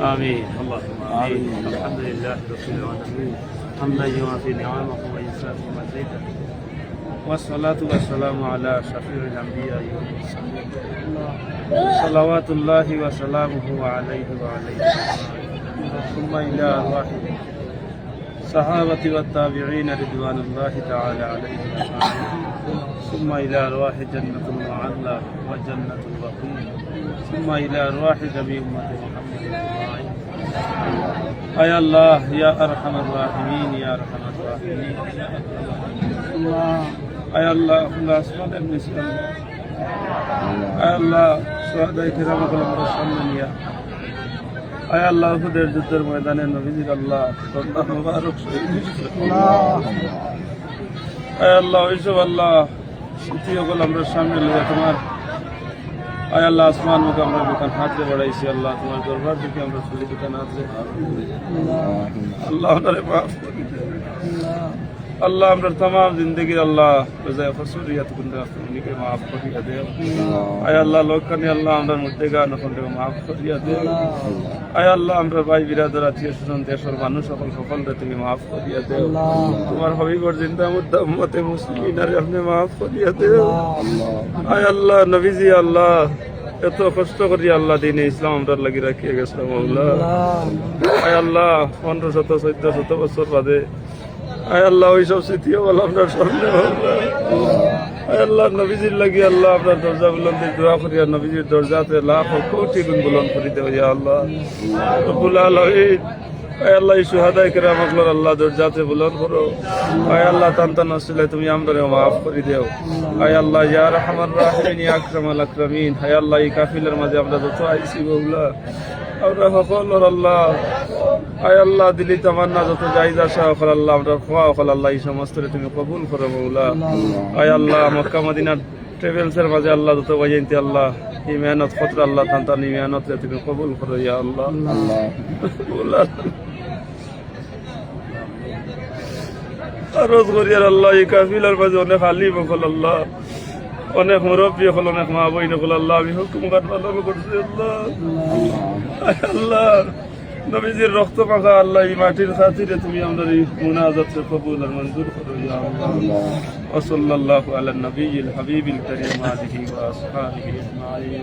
آمين. اللهم آمين. الحمد لله رب العالمين حمدا يوافي نعمه ويسافي مزيدا والصلاة والسلام على شفيع الأنبياء والمرسلين صلوات الله وسلامه عليه وعليه ثم إلى أرواح الصحابة والتابعين رضوان الله تعالى عليهم ثم إلى أرواح جنة المعلى وجنة البقيع. ثم إلى أرواح جميع أمة محمد. أي الله يا أرحم الراحمين يا أرحم الراحمين. الله خلاص من المسلم أي الله شهداء كرامك المرسلين يا আয় আল্লাহ হুদের যুদ্ধের ময়দানে নবীজির আল্লাহ আয় আল্লাহ, ওইসব আল্লাহ স্মৃতি সকল আমরা সামনে লিয়ে তোমার, আয় আল্লাহ আসমান মুখে হাতে বাড়াইছি, আল্লাহ তোমার দরবার থেকে আমরা চলি দোকান হাতে আল্লাহ আপনারে মাফ করে দেন। আল্লাহ আমরা तमाम जिंदगी আল্লাহ রোজায় ফসুরিয়াত কুন্দা উনিকে মাফ করিয়া দেও আয় আল্লাহ লোকখানে আল্লাহ আমরা মধ্যে গান ওখানে মাফ করিয়া দেও আয় আল্লাহ আমরা ভাই বিরাদর আত্মীয় স্বজন দেশের মানুষ সকল সকলকে তুমি মাফ করিয়া দেও তোমার হবিবর জিন্দা মুদ্দা উম্মতে মুসলিমিনারে আপনি মাফ করিয়া দেও আয় আল্লাহ নবীজি আল্লাহ এত কষ্ট করি আল্লাহ দিনে ইসলাম আমরা লাগি রাখিয়ে গেছে মৌলা আয় আল্লাহ পনেরো শত চোদ্দ শত বছর বাদে আয় আল্লাহ ওই সব স্মৃতিও বল আপনার আল্লাহ, নবীজির লাগি আল্লাহ আপনার দরজা বুলন্দির দোয়া করি, আর নবীজির দরজাতে লাখ কোটি গুণ বুলন করি দেও ইয়া আল্লাহ। রব্বুল আয় আল্লাহ, এই সুহাদায় করে আমাকে আল্লাহ দরজাতে বুলন করো। আয় আল্লাহ তান্তান আসলে তুমি আমরা মাফ করে দেও। আয় আল্লাহ, ইয়া রহমান রাহিমিন, ইয়া আকরামাল আকরামিন। আয় আল্লাহ, এই কাফিলের মাঝে আমরা যত আইছি আমরা আল্লাহ আয় আল্লাহ, দিলি তামান্না, যত জায়গা আসা অকল আল্লাহ, আমরা খোয়া অকল আল্লাহ এই সমস্ত তুমি কবুল করো, মৌলা। আয় আল্লাহ, মক্কা, মদিনার ট্রেভেলসের মাঝে আল্লাহ, যত বাজাইতে আল্লাহ, এই মেহনত খতরা আল্লাহ তান্তান এই মেহনত তুমি কবুল করো, ইয়া আল্লাহ। রোজ করিয়ার আল্লাহ, এই কাফিলার মাঝে অনেক আলিম হল আল্লাহ। অনেক মুরব্বী হল অনেক মা বইন হল আল্লাহ, আমি হুকুম পালন করছি, আল্লাহ। আল্লাহ। নবীজির রক্ত পাকা আল্লাহ এই মাটির খাতিরে তুমি আমাদের এই মুনাজাত কবুল আর মঞ্জুর করো ইয়া আল্লাহ। ওয়া সাল্লাল্লাহু আলা নবিয়িল হাবিবিল কারীম আলিহি ওয়া আসহাবিহি আজমাইন।